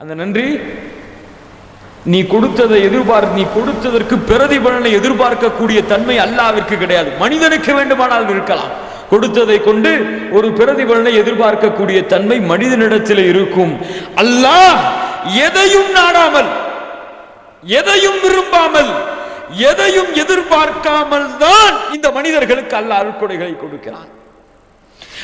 அந்த நன்றி. நீ கொடுத்ததை எதிர்பார்த்து நீ கொடுத்ததற்கு பிரதிபலனை எதிர்பார்க்கக்கூடிய தன்மை அல்லாவிற்கு கிடையாது. மனிதனுக்கு வேண்டுமானால் இருக்கலாம். கொடுத்ததை கொண்டு ஒரு பிரதிபலனை எதிர்பார்க்கக்கூடிய தன்மை மனிதனிடத்தில் இருக்கும். அல்லாஹ் எதையும் நாடாமல் எதையும் விரும்பாமல் எதையும் எதிர்பார்க்காமல் தான் இந்த மனிதர்களுக்கு அல்ல அருட்கொடைகளை கொடுக்கிறான்.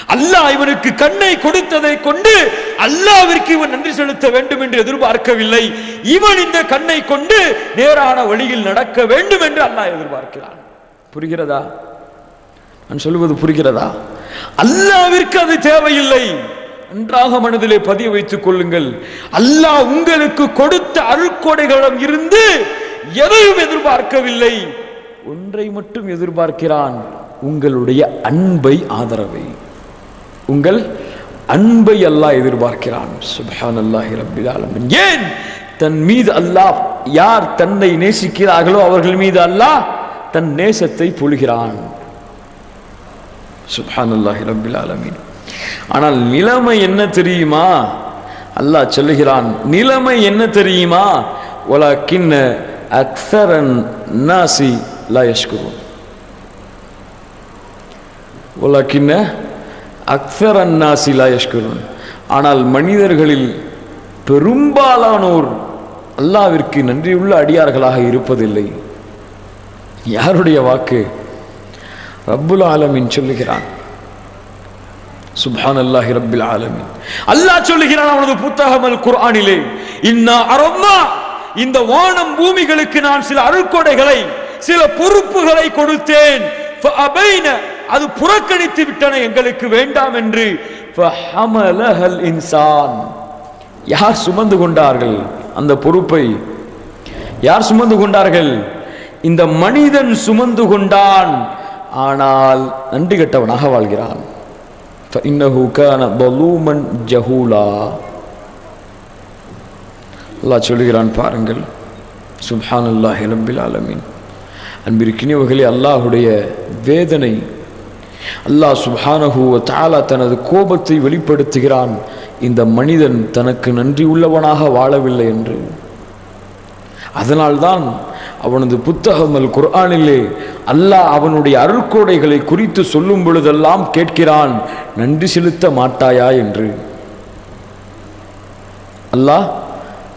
அல்லாஹ் இவனுக்கு கண்ணை கொடுத்ததை கொண்டு அல்லாவிற்கு இவன் நன்றி செலுத்த வேண்டும் என்று எதிர்பார்க்கவில்லை. இவன் இந்த கண்ணை கொண்டு நேரான வழியில் நடக்க வேண்டும் என்று அல்லாஹ் எதிர்பார்க்கிறான். புரிகிறதா? நான் சொல்லுவது புரிகிறதா? அல்லாவிற்கு அது தேவையில்லை. நன்றாக மனதிலே பதிய வைத்துக் கொள்ளுங்கள். அல்லாஹ் உங்களுக்கு கொடுத்த அருட்கொடைகளிடம் இருந்து எதையும் எதிர்பார்க்கவில்லை. ஒன்றை மட்டும் எதிர்பார்க்கிறான். உங்களுடைய அன்பை ஆதரவை. உங்கள் அன்பை அல்லாஹ் எதிர்பார்க்கிறான். சுபஹான் அல்லாஹி ரப்பில் ஆலமீன். ஏன்? தன் மீது அல்லாஹ் யார் தன்னை நேசிக்கிறார்களோ அவர்கள் மீது அல்லாஹ் தன் நேசத்தை பொழுகிறான். சுபஹான் அல்லாஹி ரப்பில் ஆலமீன். ஆனால் நிலைமை என்ன தெரியுமா? அல்லாஹ் சொல்லுகிறான் நிலைமை என்ன தெரியுமா? ஒலக்கின்ன அக்ஸரன் நாசி லா யஷ்குருன். கிண்ண அக்ஃபர் நாசி லா யஷ்குருன். ஆனால் மனிதர்களில் பெரும்பாலானோர் அல்லாவிற்கு நன்றியுள்ள அடியார்களாக இருப்பதில்லை. யாருடைய வாக்கு? ரப்புல் ஆலமின் சொல்லுகிறான். சுபான் அல்லாஹி ரப்பில் ஆலமின். அல்லாஹ் சொல்லுகிறான் அவனது புத்தகம் அல் குர்ஆனிலே இன்னா அரம்மா இந்த வானம் பூமிகளுக்கு நான் சில அருட்கொடைகளை சில பொறுப்புகளை கொடுத்தேன். அது புறக்கணித்து விட்டன எங்களுக்கு வேண்டாம் என்று. இன்சான். யார் சுமந்து கொண்டார்கள் அந்த பொறுப்பை? யார் சுமந்து கொண்டார்கள்? இந்த மனிதன் சுமந்து கொண்டான். ஆனால் நன்றி கெட்டவனாக வாழ்கிறான். ஜஹூலா. அல்லாஹ் சொல்கிறான் பாருங்கள். சுப்ஹான் அல்லாஹ் ரபில் ஆலமின். அன்பிற்கினியவர்களே அல்லாஹுடைய வேதனை அல்லாஹ் சுப்ஹானஹு தாலா தனது கோபத்தை வெளிப்படுத்துகிறான். இந்த மனிதன் தனக்கு நன்றி உள்ளவனாக வாழவில்லை என்று. அதனால்தான் அவனது புத்தகம் அல் குர்ஆனிலே அல்லாஹ் அவனுடைய அருட்கொடைகளை குறித்து சொல்லும் பொழுதெல்லாம் கேட்கிறான் நன்றி செலுத்த மாட்டாயா? என்று. அல்லாஹ்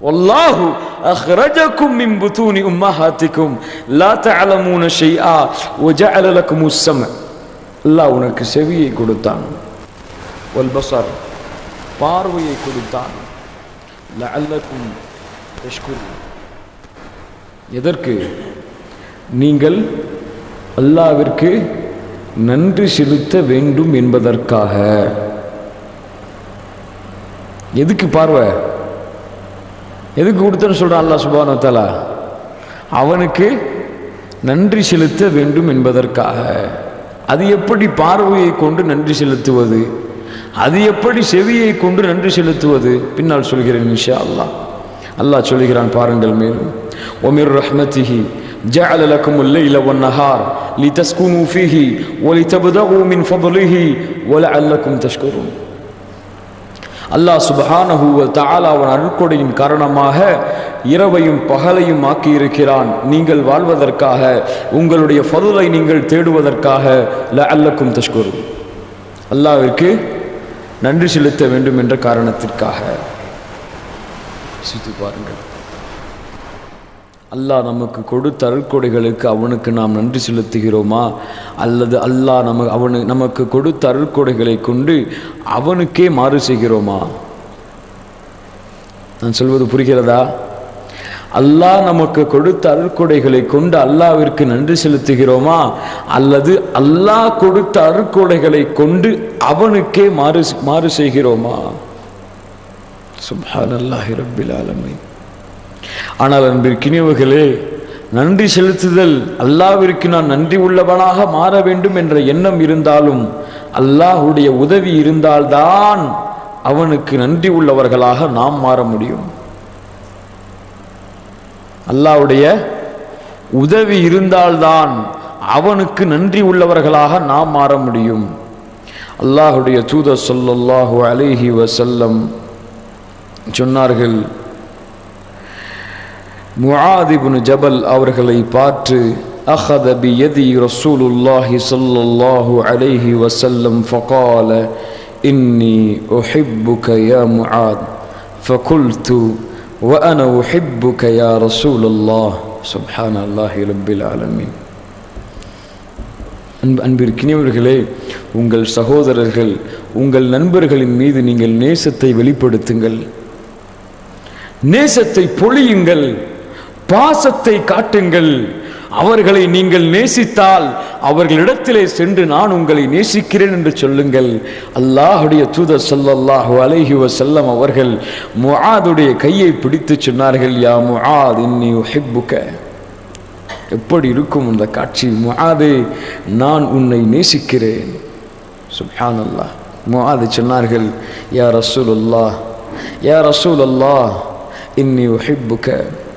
والله أخرجكم من بطون أمهاتكم لا تعلمون شيئا وجعل لكم السمع الله உனக்கு செவியை கொடுத்தான் والبصر பார்வையை கொடுத்தான் لعلكم تشكرون எதற்கு நீங்கள் அல்லாவிற்கு நன்றி செலுத்த வேண்டும் என்பதற்காக எதுக்கு பார்வை எதுக்கு கொடுத்தன்னு சொல்றான் அல்லாஹ் சுபான தலா அவனுக்கு நன்றி செலுத்த வேண்டும் என்பதற்காக அது எப்படி பார்வையை கொண்டு நன்றி செலுத்துவது அது எப்படி செவியை கொண்டு நன்றி செலுத்துவது பின்னால் சொல்கிறேன் இன்ஷா அல்லாஹ் அல்லாஹ் சொல்கிறான் பாருங்கள் மேலும் ஒமிர் ரஹ்மத்திஹி جعل لكم الليل والنهار لتسكنوا فيه ولتبتغوا من فضله ولعلكم تشكرون அல்லாஹ் சுபஹானஹு வ அவன் அருட்கொடையின் காரணமாக இரவையும் பகலையும் ஆக்கியிருக்கிறான். நீங்கள் வாழ்வதற்காக உங்களுடைய பொருளை நீங்கள் தேடுவதற்காக ல அல்லக்கும் தஷ்குரு அல்லாவிற்கு நன்றி செலுத்த வேண்டும் என்ற காரணத்திற்காக. சித்து பாருங்கள். அல்லாஹ் நமக்கு கொடுத்த அருள்கொடைகளுக்கு அவனுக்கு நாம் நன்றி செலுத்துகிறோமா? அல்லது அல்லாஹ் நம அவனு நமக்கு கொடுத்த அருள்கொடைகளை கொண்டு அவனுக்கே மாறு செய்கிறோமா? நான் சொல்வது புரிகிறதா? அல்லாஹ் நமக்கு கொடுத்த அருள்கொடைகளை கொண்டு அல்லாவிற்கு நன்றி செலுத்துகிறோமா? அல்லது அல்லாஹ் கொடுத்த அருள்கொடைகளை கொண்டு அவனுக்கே மாறு மாறு செய்கிறோமா? சுபான் அல்லாஹி ரப்பில் ஆலமீன். ஆனால் அன்பிற்கினியவர்களே நன்றி செலுத்துதல் அல்லாவிற்கு நான் நன்றி உள்ளவனாக மாற வேண்டும் என்ற எண்ணம் இருந்தாலும் அல்லாஹுடைய உதவி இருந்தால்தான் அவனுக்கு நன்றி உள்ளவர்களாக நாம் மாற முடியும். அல்லாஹ்வுடைய உதவி இருந்தால்தான் அவனுக்கு நன்றி உள்ளவர்களாக நாம் மாற முடியும். அல்லாஹுடைய தூதர் ஸல்லல்லாஹு அலிஹி வசல்லம் சொன்னார்கள் முஆத் இப்னு ஜபல் அவர்களை பார்த்து அஹத பியதி ரசூலுல்லாஹி ஸல்லல்லாஹு அலைஹி வஸல்லம் ஃபகால இன்னி உஹிப்புக யா முஆத் ஃபகுல்து وأنا أحبك يا رسول الله سبحان الله رب العالمين அன்பு அன்பிற்கினியவர்களே உங்கள் சகோதரர்கள் உங்கள் நண்பர்களின் மீது நீங்கள் நேசத்தை வெளிப்படுத்துங்கள் நேசத்தை பொழியுங்கள் பாசத்தை காட்டுங்கள். அவர்களை நீங்கள் நேசித்தால் அவர்களிடத்திலே சென்று நான் உங்களை நேசிக்கிறேன் என்று சொல்லுங்கள். அல்லாஹுடைய தூதர் ஸல்லல்லாஹு அலைஹி செல்லம் அவர்கள் முஆதுடைய கையை பிடித்து சொன்னார்கள் யா முஆத் இன்னி உஹிப்புக. எப்படி இருக்கும் அந்த காட்சி? முஆதே நான் உன்னை நேசிக்கிறேன். சுப்ஹானல்லாஹ். முஆது சொன்னார்கள் யா ரசூலுல்லாஹ் யா அல்லா இன்னி ஹிப்புக்க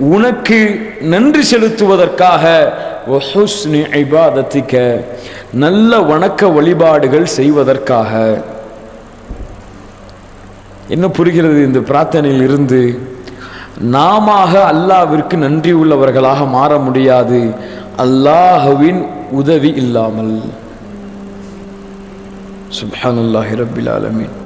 உனக்கு நன்றி செலுத்துவதற்காக ஒஹுஸ்னி ஐபாதத்திக்க நல்ல வணக்க வழிபாடுகள் செய்வதற்காக. என்ன புரிகிறது இந்த பிரார்த்தனையில் இருந்து? நாம அல்லாவிற்கு நன்றி உள்ளவர்களாக மாற முடியாது. அல்லாஹுவின் உதவி இல்லாமல். சுப்ஹானல்லாஹி ரப்பில் ஆலமீன்.